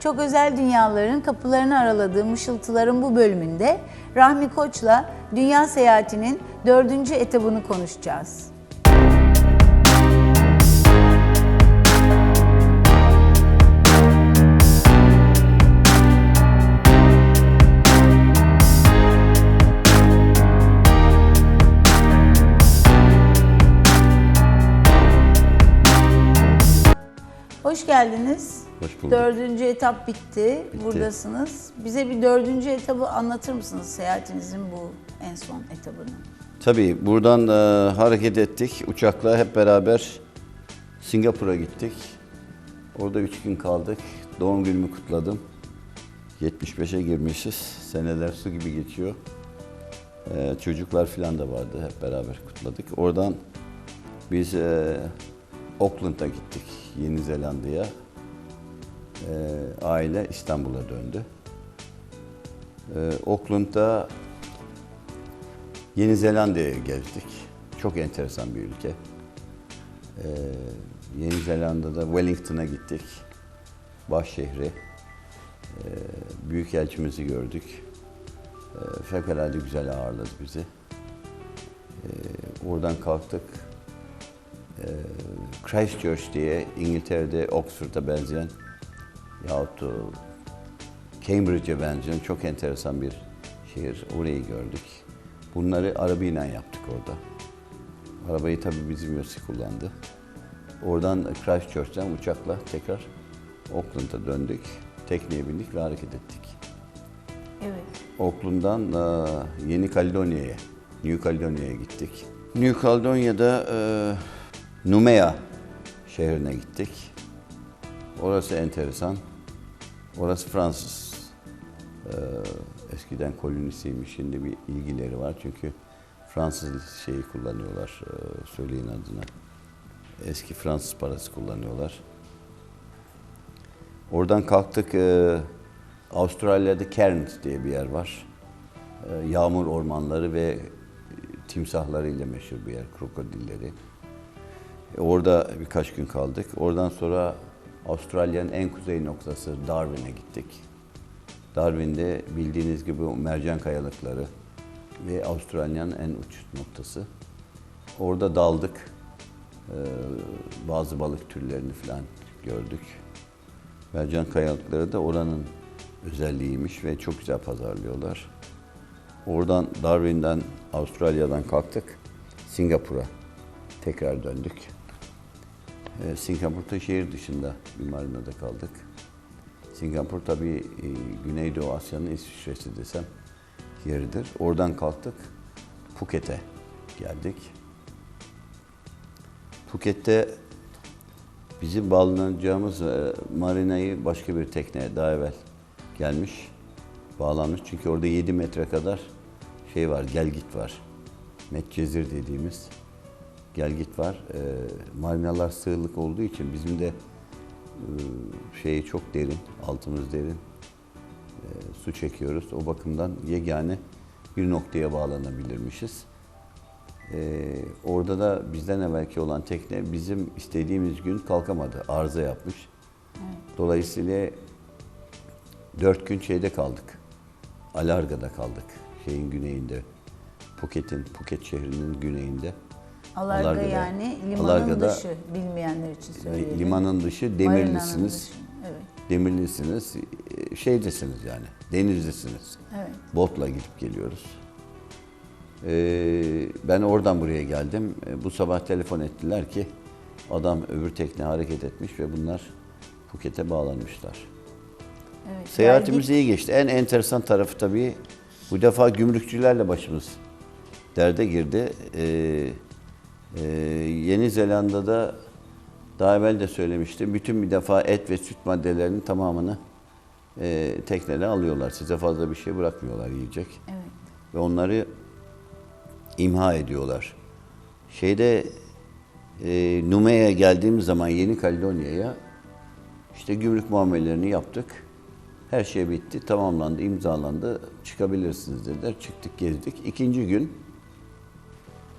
Çok özel dünyaların kapılarını araladığı Mışıltıların bu bölümünde Rahmi Koç'la dünya seyahatinin dördüncü etabını konuşacağız. Hoş geldiniz. Hoş bulduk. Dördüncü etap bitti. Buradasınız. Bize bir dördüncü etabı anlatır mısınız seyahatinizin bu en son etabını? Tabii buradan e, hareket ettik. Uçakla hep beraber Singapur'a gittik. Orada üç gün kaldık. Doğum günümü kutladım. 75'e girmişiz. Seneler su gibi geçiyor. E, çocuklar falan da vardı. Hep beraber kutladık. Oradan biz e, Auckland'a gittik. Yeni Zelanda'ya. E, aile İstanbul'a döndü. E, Auckland'da Yeni Zelanda'ya gezdik. Çok enteresan bir ülke. Ee, Yeni Zelanda'da Wellington'a gittik. Baş şehri. Ee, Büyükelçimizi gördük. Ee, fevkalade güzel ağırladı bizi. Ee, oradan kalktık. Ee, Christchurch diye İngiltere'de Oxford'a benzeyen yahut da Cambridge'e benzeyen çok enteresan bir şehir. Orayı gördük. Bunları arabayla yaptık orada. Arabayı tabii bizim Yossi kullandı. Oradan Christchurch'ten uçakla tekrar Auckland'a döndük. Tekneye bindik ve hareket ettik. Evet. Auckland'dan e, Yeni Kaledonya'ya, New Caledonya'ya gittik. New Caledonya'da e, Numea şehrine gittik. Orası enteresan. Orası Fransız. E, eskiden kolonisiymiş, şimdi bir ilgileri var. Çünkü Fransız şeyi kullanıyorlar, e, söyleyin adına. Eski Fransız parası kullanıyorlar. Oradan kalktık, e, Avustralya'da Cairns diye bir yer var. E, yağmur ormanları ve timsahlarıyla meşhur bir yer, krokodilleri. E, orada birkaç gün kaldık. Oradan sonra Avustralya'nın en kuzey noktası Darwin'e gittik. Darwin'de bildiğiniz gibi mercan kayalıkları ve Avustralya'nın en uç noktası. Orada daldık. Ee, bazı balık türlerini falan gördük. Mercan kayalıkları da oranın özelliğiymiş ve çok güzel pazarlıyorlar. Oradan Darwin'den, Avustralya'dan kalktık. Singapur'a tekrar döndük. Ee, Singapur'da şehir dışında bir marinada kaldık. Singapur tabii e, Güneydoğu Asya'nın İsviçre'si desem yeridir. Oradan kalktık Phuket'e geldik. Phuket'te bizim bağlanacağımız e, marinayı başka bir tekneye daha evvel gelmiş, bağlanmış. Çünkü orada 7 metre kadar şey var, gelgit var. Metcezir dediğimiz gelgit var. E, marinalar sığlık olduğu için bizim de e, şeyi çok derin, altımız derin. E, su çekiyoruz. O bakımdan yegane bir noktaya bağlanabilirmişiz. E, orada da bizden evvelki olan tekne bizim istediğimiz gün kalkamadı. Arıza yapmış. Dolayısıyla dört gün şeyde kaldık. Alarga'da kaldık. Şeyin güneyinde. Phuket'in, Phuket şehrinin güneyinde. Alarga Alarga'da. yani limanın Alarga'da- dışı bilmeyenler için söyleyelim. Limanın dışı demirlisiniz. dışı, Evet. Demirlisiniz. e, Şeydesiniz yani. Denizdesiniz. Evet. Botla gidip geliyoruz. Ee, ben oradan buraya geldim. Ee, Bu sabah telefon ettiler ki adam öbür tekne hareket etmiş ve bunlar Phuket'e bağlanmışlar. evet. Seyahatimiz iyi geçti. En enteresan tarafı tabii bu defa gümrükçülerle başımız derde girdi. Ee, e, Yeni Zelanda'da daha evvel de söylemiştim. Bütün bir defa et ve süt maddelerinin tamamını e, teknede alıyorlar. Size fazla bir şey bırakmıyorlar yiyecek. Evet. Ve onları imha ediyorlar. Şeyde e, Numea'ya geldiğimiz zaman Yeni Kaledonya'ya işte gümrük muamelelerini yaptık. Her şey bitti, tamamlandı, imzalandı. Çıkabilirsiniz dediler. Çıktık, gezdik. İkinci gün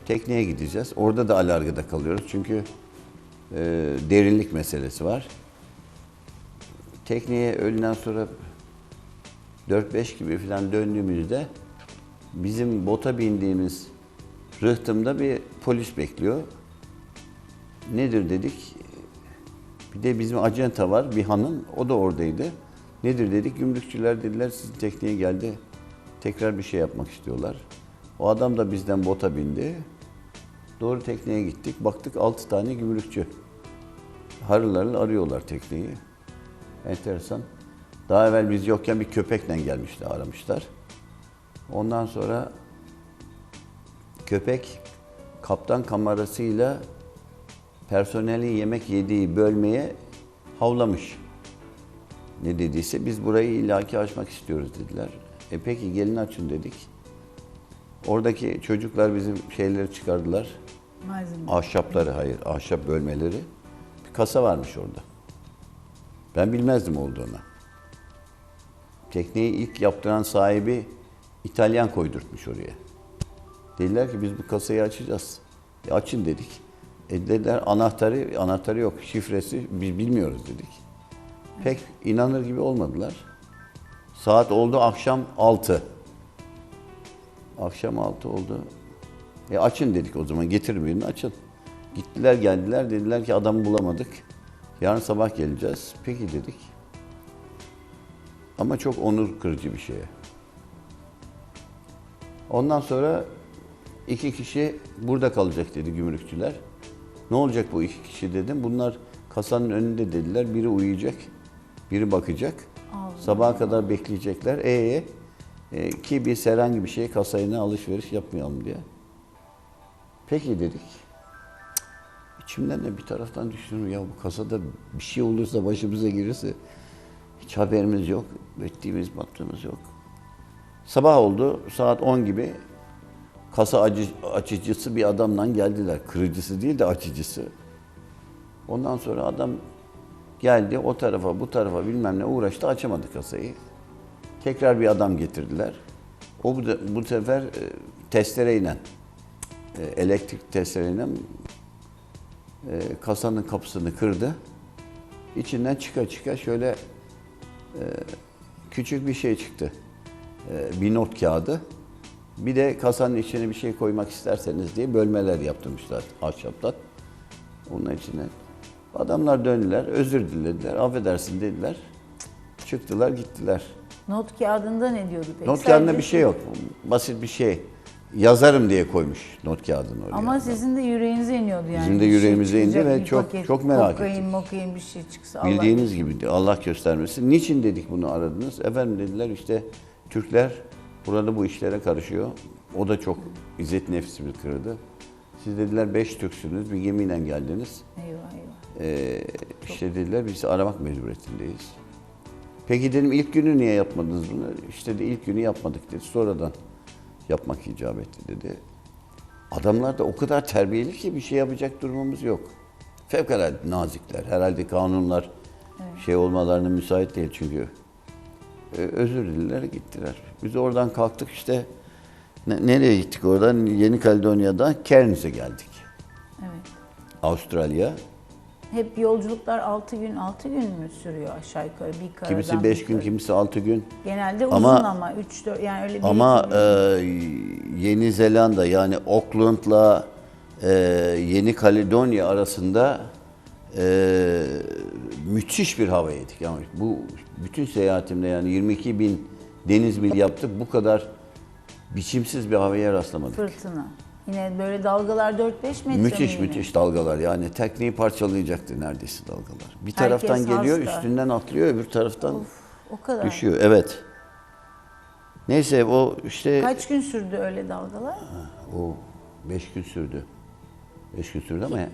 tekneye gideceğiz. Orada da alargada kalıyoruz çünkü e, derinlik meselesi var. Tekneye öğleden sonra 4-5 gibi falan döndüğümüzde bizim bota bindiğimiz rıhtımda bir polis bekliyor. Nedir dedik. Bir de bizim acenta var bir hanım o da oradaydı. Nedir dedik gümrükçüler dediler sizin tekneye geldi. Tekrar bir şey yapmak istiyorlar. O adam da bizden bota bindi. Doğru tekneye gittik. Baktık 6 tane gümrükçü. Harıl harıl arıyorlar tekneyi. Enteresan. Daha evvel biz yokken bir köpekle gelmişler, aramışlar. Ondan sonra köpek kaptan kamerasıyla personelin yemek yediği bölmeye havlamış. Ne dediyse biz burayı illaki açmak istiyoruz dediler. E peki gelin açın dedik. Oradaki çocuklar bizim şeyleri çıkardılar. Malzeme. Ahşapları hayır, ahşap bölmeleri. Bir kasa varmış orada. Ben bilmezdim olduğunu. Tekneyi ilk yaptıran sahibi İtalyan koydurtmuş oraya. Dediler ki biz bu kasayı açacağız. E açın dedik. E dediler anahtarı, anahtarı yok, şifresi biz bilmiyoruz dedik. Pek inanır gibi olmadılar. Saat oldu akşam 6. Akşam 6 oldu. E açın dedik o zaman getir birini açın. Gittiler geldiler dediler ki adamı bulamadık. Yarın sabah geleceğiz. Peki dedik. Ama çok onur kırıcı bir şey. Ondan sonra iki kişi burada kalacak dedi gümrükçüler. Ne olacak bu iki kişi dedim. Bunlar kasanın önünde dediler. Biri uyuyacak, biri bakacak. Allah. Sabaha kadar bekleyecekler. Ee, e, ki biz herhangi bir şey kasayına alışveriş yapmayalım diye. Peki dedik. İçimden de bir taraftan düşündüm ya bu kasada bir şey olursa başımıza gelirse hiç haberimiz yok, ettiğimiz baktığımız yok. Sabah oldu saat 10 gibi kasa açıcısı bir adamla geldiler. Kırıcısı değil de açıcısı. Ondan sonra adam geldi o tarafa bu tarafa bilmem ne uğraştı açamadı kasayı. Tekrar bir adam getirdiler. O bu, bu sefer e, testereyle elektrik testereyle e, kasanın kapısını kırdı. İçinden çıka çıka şöyle e, küçük bir şey çıktı. E, bir not kağıdı. Bir de kasanın içine bir şey koymak isterseniz diye bölmeler yaptırmışlar ahşaptan. Onun içine. Adamlar döndüler, özür dilediler, affedersin dediler. Çıktılar gittiler. Not kağıdında ne diyordu peki? Not kağıdında Sadece bir şey yok. Basit bir şey. Yazarım diye koymuş not kağıdını oraya. Ama sizin de yüreğinize iniyordu yani. Bizim de şey yüreğimize indi çıkacak, ve çok- paket, çok merak kokain, ettik. mokain bir şey çıksa Allah Bildiğiniz gibi Allah göstermesin. Niçin dedik bunu aradınız? Efendim dediler işte Türkler burada bu işlere karışıyor. O da çok izzet nefsimi kırdı. Siz dediler beş Türksünüz, bir gemiyle geldiniz. Eyvah eyvah. Ee, işte dediler biz aramak mecburiyetindeyiz. Peki dedim ilk günü niye yapmadınız bunu? İşte de ilk günü yapmadık dedi. Sonradan yapmak icap etti dedi. Adamlar da o kadar terbiyeli ki bir şey yapacak durumumuz yok. Fevkalade nazikler. Herhalde kanunlar şey olmalarına müsait değil çünkü. Ee, özür dilediler gittiler. Biz oradan kalktık işte. Ne- nereye gittik oradan? Yeni Kaledonya'dan Cairns'e geldik. Evet. Avustralya. Hep yolculuklar 6 gün 6 gün mü sürüyor aşağı yukarı bir karadan Kimisi bir 5 gün, kimisi 6 gün. Genelde uzun Ama- ama 3 4 yani öyle bir Ama e. Yeni Zelanda yani Auckland'la e, Yeni Kaledonya arasında e, müthiş bir hava yedik. Yani bu bütün seyahatimde yani 22 bin deniz mil yaptık. Bu kadar biçimsiz bir havaya rastlamadık. fırtına. Yine böyle dalgalar 4-5 metre mi Müthiş yine? müthiş dalgalar yani tekneyi parçalayacaktı neredeyse dalgalar. Bir Herkes taraftan geliyor hasta. üstünden atlıyor öbür taraftan O kadar. düşüyor. Evet. Neyse o işte Kaç gün sürdü öyle dalgalar? O beş gün sürdü. Beş gün sürdü ama e,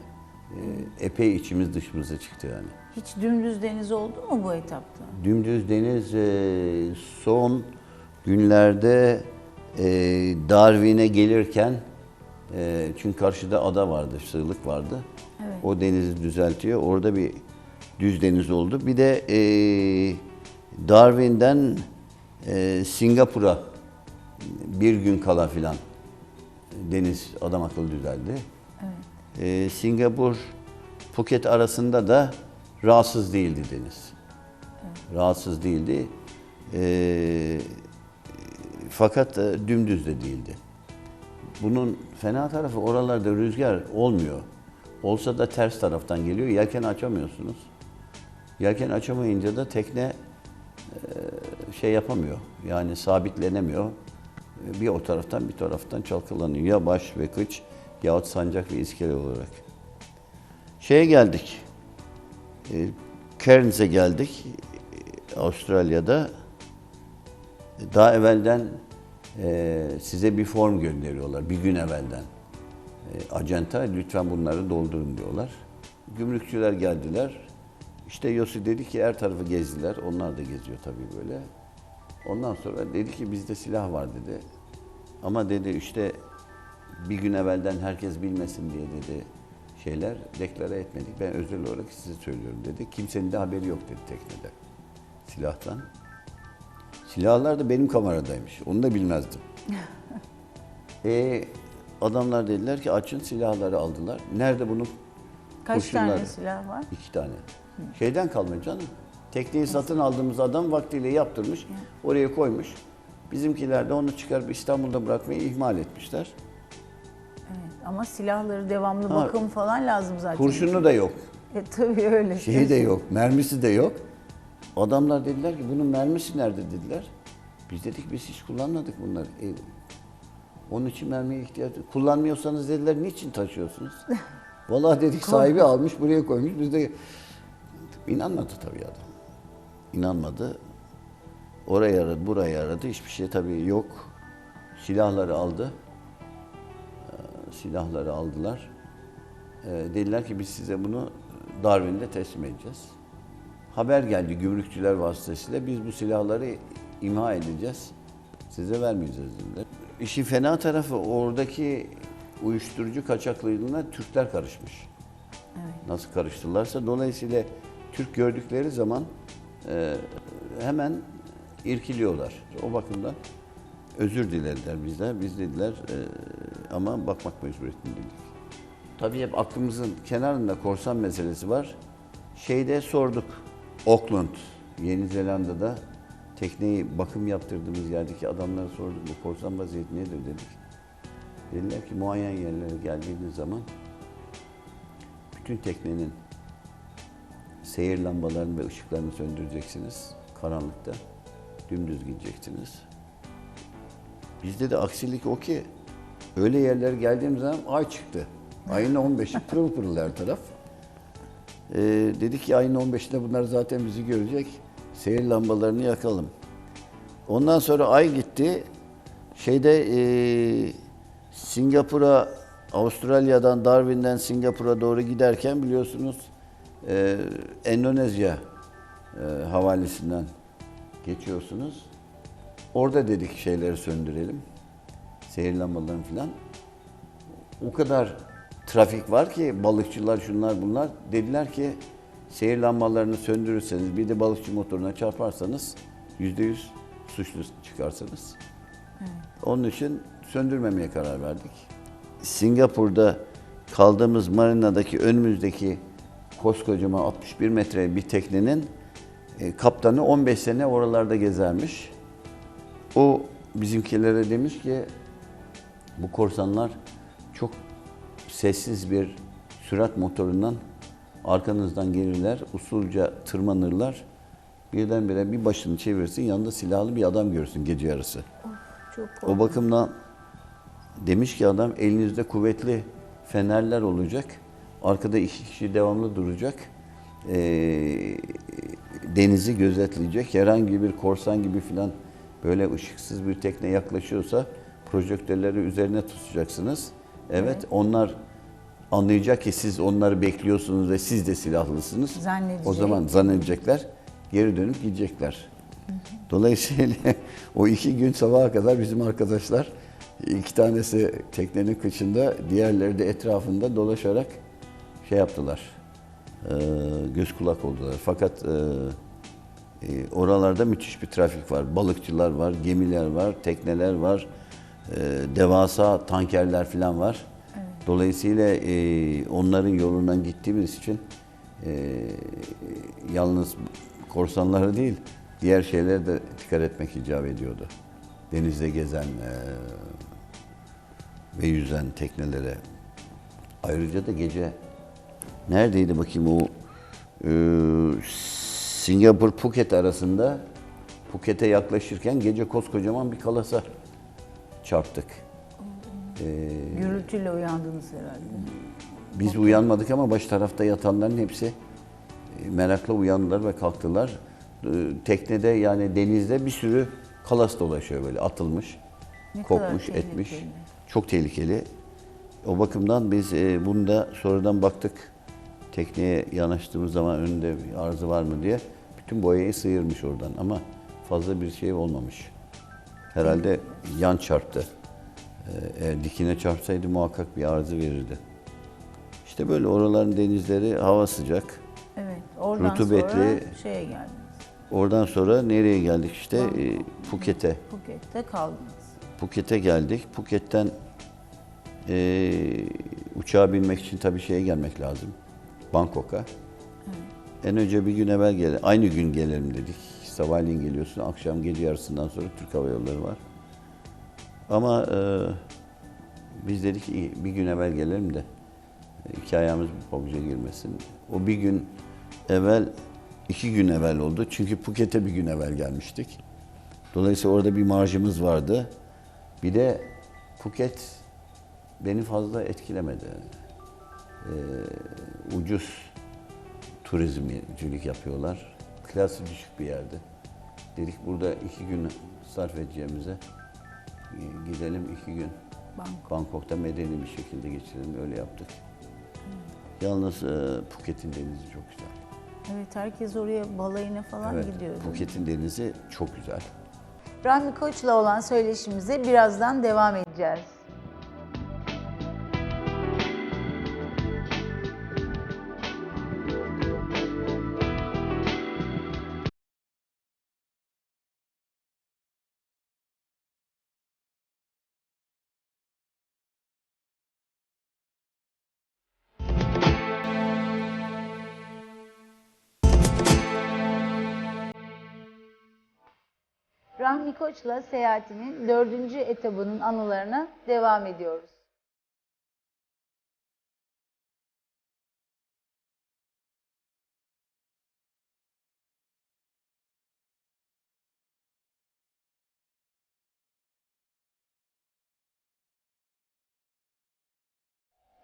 epey içimiz dışımıza çıktı yani. Hiç dümdüz deniz oldu mu bu etapta? Dümdüz deniz e, son günlerde e, Darwin'e gelirken e, çünkü karşıda ada vardı, sığlık vardı. Evet. O denizi düzeltiyor. Orada bir düz deniz oldu. Bir de e, Darwin'den e, Singapur'a bir gün kala filan deniz adam akıllı düzeldi. Evet. E, Singapur Phuket arasında da rahatsız değildi deniz. Rahatsız değildi. Ee, fakat e, dümdüz de değildi. Bunun fena tarafı oralarda rüzgar olmuyor. Olsa da ters taraftan geliyor. Yelken açamıyorsunuz. Yelken açamayınca da tekne e, şey yapamıyor. Yani sabitlenemiyor. E, Bir o taraftan bir taraftan çalkalanıyor. Ya baş ve kıç yahut sancak ve iskele olarak. Şeye geldik. E, Cairns'e geldik. Avustralya'da. Daha evvelden e, size bir form gönderiyorlar bir gün evvelden. E, acenta lütfen bunları doldurun diyorlar. Gümrükçüler geldiler. İşte Yossi dedi ki her tarafı gezdiler. Onlar da geziyor tabii böyle. Ondan sonra dedi ki bizde silah var dedi. Ama dedi işte bir gün evvelden herkes bilmesin diye dedi şeyler deklare etmedik. Ben özel olarak size söylüyorum dedi. Kimsenin de haberi yok dedi teknede silahtan. Silahlar da benim kameradaymış. Onu da bilmezdim. e, adamlar dediler ki açın silahları aldılar. Nerede bunun Kaç tane kurşunları? silah var? İki tane. Şeyden kalma canım. Tekneyi satın aldığımız adam vaktiyle yaptırmış. Oraya koymuş. Bizimkiler de onu çıkarıp İstanbul'da bırakmayı ihmal etmişler. Evet. Ama silahları devamlı Ha. bakım falan lazım zaten. Kurşunu da yok. E, tabii öyle. Şeyi de yok. Mermisi de yok. Adamlar dediler ki bunun mermisi nerede dediler. Biz dedik biz hiç kullanmadık bunları. E, onun için mermiye ihtiyaç yok. Kullanmıyorsanız dediler niçin taşıyorsunuz? Vallahi dedik sahibi almış buraya koymuş. Biz de inanmadı tabii adam. İnanmadı. Oraya aradı, buraya aradı. Hiçbir şey tabii yok. Silahları aldı. Ee, Silahları aldılar. Ee, dediler ki biz size bunu Darwin'de teslim edeceğiz. Haber geldi gümrükçüler vasıtasıyla biz bu silahları imha edeceğiz. Size vermeyeceğiz dediler. İşin fena tarafı oradaki uyuşturucu kaçaklığına Türkler karışmış. Nasıl karıştılarsa dolayısıyla Türk gördükleri zaman e, hemen irkiliyorlar. O bakımdan özür dilediler bizden. Biz dediler e, ama bakmak mecburiyetindeyiz. Tabii hep aklımızın kenarında korsan meselesi var. Şeyde sorduk. Auckland, Yeni Zelanda'da tekneyi bakım yaptırdığımız yerdeki adamlara sorduk. Bu korsan vaziyeti nedir dedik. Dediler ki muayyen yerlere geldiğiniz zaman bütün teknenin seyir lambalarını ve ışıklarını söndüreceksiniz. Karanlıkta dümdüz gideceksiniz. Bizde de aksilik o ki öyle yerlere geldiğimiz zaman ay çıktı. Ayın 15'i pırıl pırıl her taraf. Ee, dedik ki ayın 15'inde bunlar zaten bizi görecek. Seyir lambalarını yakalım. Ondan sonra ay gitti. Şeyde ee, Singapur'a, Avustralya'dan, Darwin'den Singapur'a doğru giderken biliyorsunuz ee, Endonezya ee, havalisinden geçiyorsunuz. Orada dedik şeyleri söndürelim. Seyir lambalarını falan. O kadar trafik var ki balıkçılar şunlar bunlar dediler ki seyir lambalarını söndürürseniz bir de balıkçı motoruna çarparsanız yüzde yüz suçlu çıkarsınız. Onun için söndürmemeye karar verdik. Singapur'da kaldığımız marinadaki önümüzdeki koskocaman 61 metre bir teknenin e, kaptanı 15 sene oralarda gezermiş. O bizimkilere demiş ki bu korsanlar sessiz bir sürat motorundan arkanızdan gelirler, usulca tırmanırlar. Birdenbire bir başını çevirsin, yanında silahlı bir adam görürsün gece yarısı. Çok O bakımdan demiş ki adam elinizde kuvvetli fenerler olacak. Arkada iki kişi devamlı duracak. Ee, denizi gözetleyecek. Herhangi bir korsan gibi filan böyle ışıksız bir tekne yaklaşıyorsa projektörleri üzerine tutacaksınız. Evet, onlar anlayacak ki siz onları bekliyorsunuz ve siz de silahlısınız. Zannedecek. O zaman zannedecekler, geri dönüp gidecekler. Dolayısıyla o iki gün sabaha kadar bizim arkadaşlar iki tanesi teknenin kıçında, diğerleri de etrafında dolaşarak şey yaptılar. Ee, göz kulak oldular. Fakat e, e, oralarda müthiş bir trafik var. Balıkçılar var, gemiler var, tekneler var, e, devasa tankerler falan var. Dolayısıyla e, onların yolundan gittiğimiz için e, yalnız korsanlara değil, diğer şeylere de dikkat etmek icap ediyordu. Denizde gezen e, ve yüzen teknelere. Ayrıca da gece neredeydi bakayım o e, Singapur Phuket arasında Phuket'e yaklaşırken gece koskocaman bir kalasa çarptık. E, Gürültüyle uyandınız herhalde. biz uyanmadık ama baş tarafta yatanların hepsi e, merakla uyandılar ve kalktılar. E, Teknede yani denizde bir sürü kalas dolaşıyor böyle atılmış, Ne kadar etmiş. Çok tehlikeli. O bakımdan biz e, bunu da sonradan baktık. Tekneye yanaştığımız zaman önünde bir arıza var mı diye. Bütün boyayı sıyırmış oradan ama fazla bir şey olmamış. Herhalde yan çarptı. Eğer dikine çarpsaydı muhakkak bir arıza verirdi. İşte böyle oraların denizleri hava sıcak. Evet. Oradan Rutubetli. sonra şeye geldiniz. Oradan sonra nereye geldik işte? E, Phuket'e. Phuket'te kaldınız. Phuket'e geldik. Phuket'ten e, uçağa binmek için tabii şeye gelmek lazım. Bangkok'a. En önce bir gün evvel gele, aynı gün gelelim dedik. Sabahleyin geliyorsun, akşam gece yarısından sonra Türk Hava Yolları var. Ama e, biz dedik ki "İyi, bir gün evvel gelelim de iki ayağımız pabuca girmesin. O bir gün evvel, iki gün evvel oldu. Çünkü Phuket'e bir gün evvel gelmiştik. Dolayısıyla orada bir marjımız vardı. Bir de Phuket beni fazla etkilemedi. Ee, ucuz turizmcilik yapıyorlar. Klası düşük bir yerde. Dedik burada iki gün sarf edeceğimize gidelim iki gün Bangkok. Bangkok'ta medeni bir şekilde geçirelim. Öyle yaptık. Yalnız e, Phuket'in denizi çok güzel. Evet herkes oraya balayına falan Evet, gidiyordu. Phuket'in denizi çok güzel. Rahmi Koç'la olan söyleşimize birazdan devam edeceğiz. Rahmi Koç'la seyahatinin dördüncü etabının anılarına devam ediyoruz.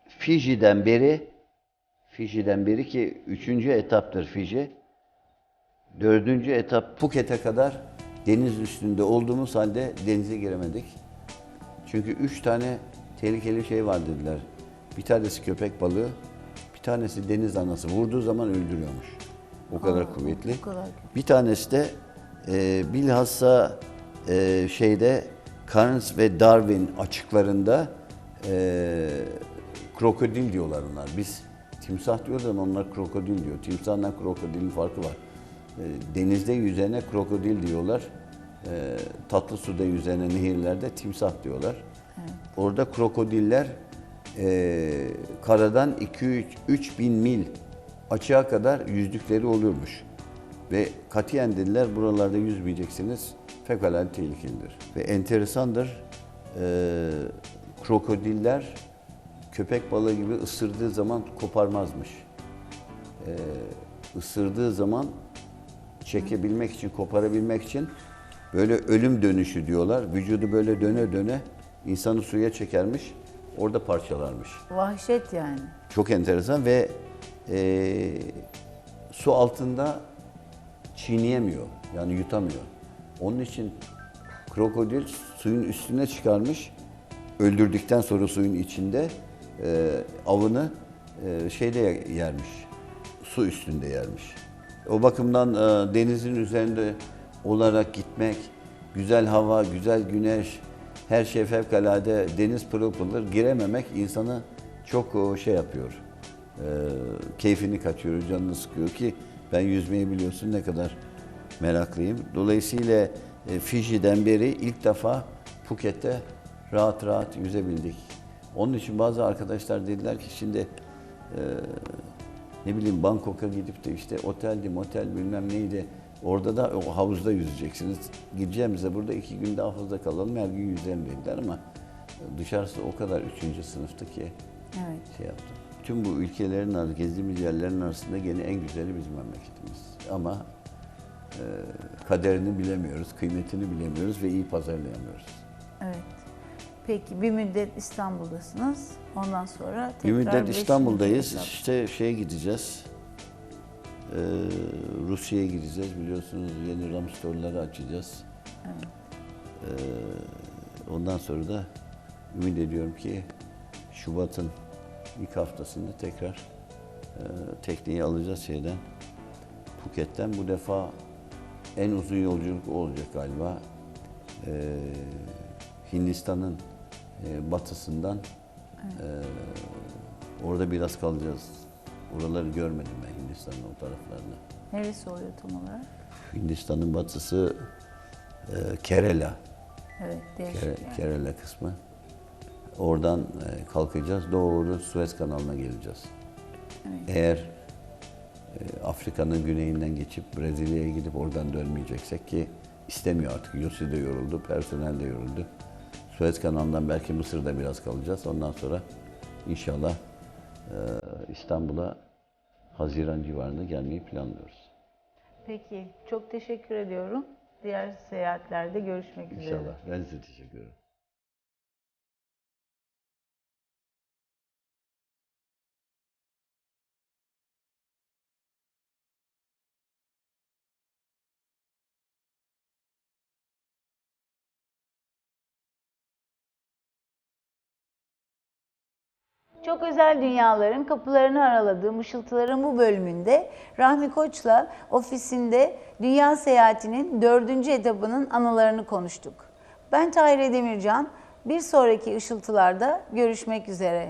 Fiji'den beri, Fiji'den beri ki üçüncü etaptır Fiji. Dördüncü etap Phuket'e kadar deniz üstünde olduğumuz halde denize giremedik. Çünkü üç tane tehlikeli şey var dediler. Bir tanesi köpek balığı, bir tanesi deniz anası. Vurduğu zaman öldürüyormuş. O kadar kuvvetli. o kadar. Bir tanesi de e, bilhassa e, şeyde Cairns ve Darwin açıklarında e, krokodil diyorlar onlar. Biz timsah diyoruz ama onlar krokodil diyor. Timsahla krokodilin farkı var. E, denizde yüzene krokodil diyorlar. E, tatlı suda yüzene nehirlerde timsah diyorlar. Orada krokodiller e, karadan 2-3 bin mil açığa kadar yüzdükleri oluyormuş. Ve katiyen dediler buralarda yüzmeyeceksiniz. Fevkalade tehlikelidir. Ve enteresandır. e, krokodiller köpek balığı gibi ısırdığı zaman koparmazmış. E, ısırdığı zaman çekebilmek için, koparabilmek için böyle ölüm dönüşü diyorlar. Vücudu böyle döne döne insanı suya çekermiş, orada parçalarmış. Vahşet yani. Çok enteresan ve e, su altında çiğneyemiyor. Yani yutamıyor. Onun için krokodil suyun üstüne çıkarmış. Öldürdükten sonra suyun içinde e, avını e, şeyde yermiş. Su üstünde yermiş. O bakımdan e, denizin üzerinde olarak gitmek, güzel hava, güzel güneş, her şey fevkalade, deniz pırıl pırıl girememek insanı çok o, şey yapıyor. E, keyfini kaçıyor, canını sıkıyor ki ben yüzmeyi biliyorsun ne kadar meraklıyım. Dolayısıyla e, Fiji'den beri ilk defa Phuket'te rahat rahat yüzebildik. Onun için bazı arkadaşlar dediler ki şimdi e, ne bileyim Bangkok'a gidip de işte oteldi, motel bilmem neydi Orada da o havuzda yüzeceksiniz. Gideceğimize burada iki gün daha fazla kalalım, her gün yüzelim dediler ama dışarısı o kadar üçüncü sınıftı ki Evet. şey yaptım. Tüm bu ülkelerin, arasında, gezdiğimiz yerlerin arasında gene en güzeli bizim memleketimiz. Ama e, kaderini bilemiyoruz, kıymetini bilemiyoruz ve iyi pazarlayamıyoruz. Evet. Peki bir müddet İstanbul'dasınız. Ondan sonra Bir tekrar müddet beşinci İstanbul'dayız. İşte şeye gideceğiz. Ee, Rusya'ya gideceğiz. Biliyorsunuz yeni RAM store'ları açacağız. Ee, ondan sonra da ümit ediyorum ki Şubat'ın ilk haftasında tekrar e, tekneyi alacağız şeyden. Phuket'ten bu defa en uzun yolculuk olacak galiba. Ee, Hindistan'ın e, batısından e, orada biraz kalacağız. Oraları görmedim ben Hindistan'ın o taraflarını. Neresi oluyor tam olarak? Hindistan'ın batısı e, Kerala. Evet, değişik Kere- yani. Kerala kısmı. Oradan e, kalkacağız. Doğru Suez kanalına geleceğiz. Eğer e, Afrika'nın güneyinden geçip Brezilya'ya gidip oradan dönmeyeceksek ki istemiyor artık. Yossi de yoruldu, personel de yoruldu. Suez kanalından belki Mısır'da biraz kalacağız. Ondan sonra inşallah İstanbul'a Haziran civarında gelmeyi planlıyoruz. Peki, çok teşekkür ediyorum. Diğer seyahatlerde görüşmek üzere. İnşallah. Ben size teşekkür ederim. Çok özel dünyaların kapılarını araladığı Mışıltıların bu bölümünde Rahmi Koç'la ofisinde dünya seyahatinin dördüncü etabının anılarını konuştuk. Ben Tahir Demircan. Bir sonraki ışıltılarda görüşmek üzere.